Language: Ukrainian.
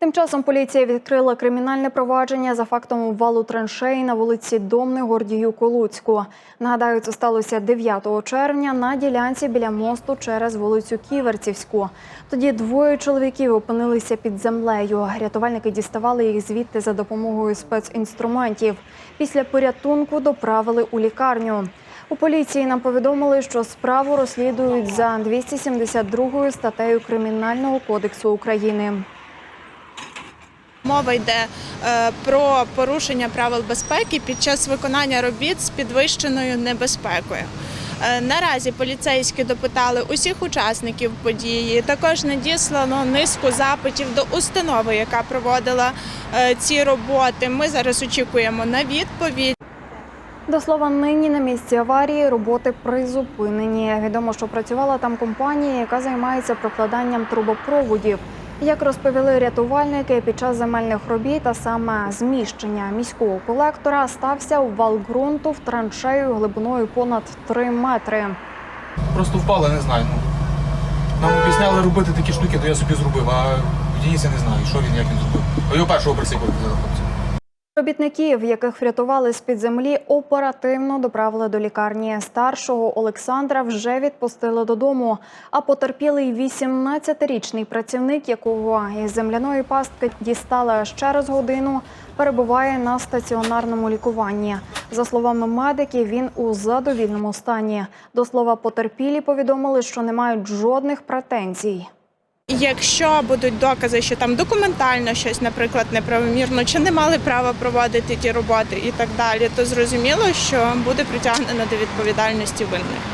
Тим часом поліція відкрила кримінальне провадження за фактом обвалу траншеї на вулиці Домни Гордіюку Луцьку. Нагадаю, це сталося 9 червня на ділянці біля мосту через вулицю Ківерцівську. Тоді двоє чоловіків опинилися під землею. Рятувальники діставали їх звідти за допомогою спецінструментів. Після порятунку доправили у лікарню. У поліції нам повідомили, що справу розслідують за 272 статтею Кримінального кодексу України. Мова йде е, про порушення правил безпеки під час виконання робіт з підвищеною небезпекою. Е, Наразі поліцейські допитали усіх учасників події. Також надіслано низку запитів до установи, яка проводила е, ці роботи. Ми зараз очікуємо на відповідь. До слова, нині на місці аварії роботи призупинені. Відомо, що працювала там компанія, яка займається прокладанням трубопроводів. Як розповіли рятувальники, під час земельних робіт, а саме зміщення міського колектора, стався вал ґрунту в траншею глибиною понад 3 метри. Просто впали, не знаю. Ну. Нам обіцяли робити такі штуки, то я собі зробив, а Денис не знаю, що він, як він зробив. Його першого присипав взяли хлопці. Робітників, яких врятували з-під землі, оперативно доправили до лікарні. Старшого Олександра вже відпустили додому. А потерпілий 18-річний працівник, якого із земляної пастки дістали ще раз годину, перебуває на стаціонарному лікуванні. За словами медиків, він у задовільному стані. До слова, потерпілі повідомили, що не мають жодних претензій. Якщо будуть докази, що там документально щось, наприклад, неправомірно, чи не мали права проводити ті роботи і так далі, то зрозуміло, що буде притягнено до відповідальності винних.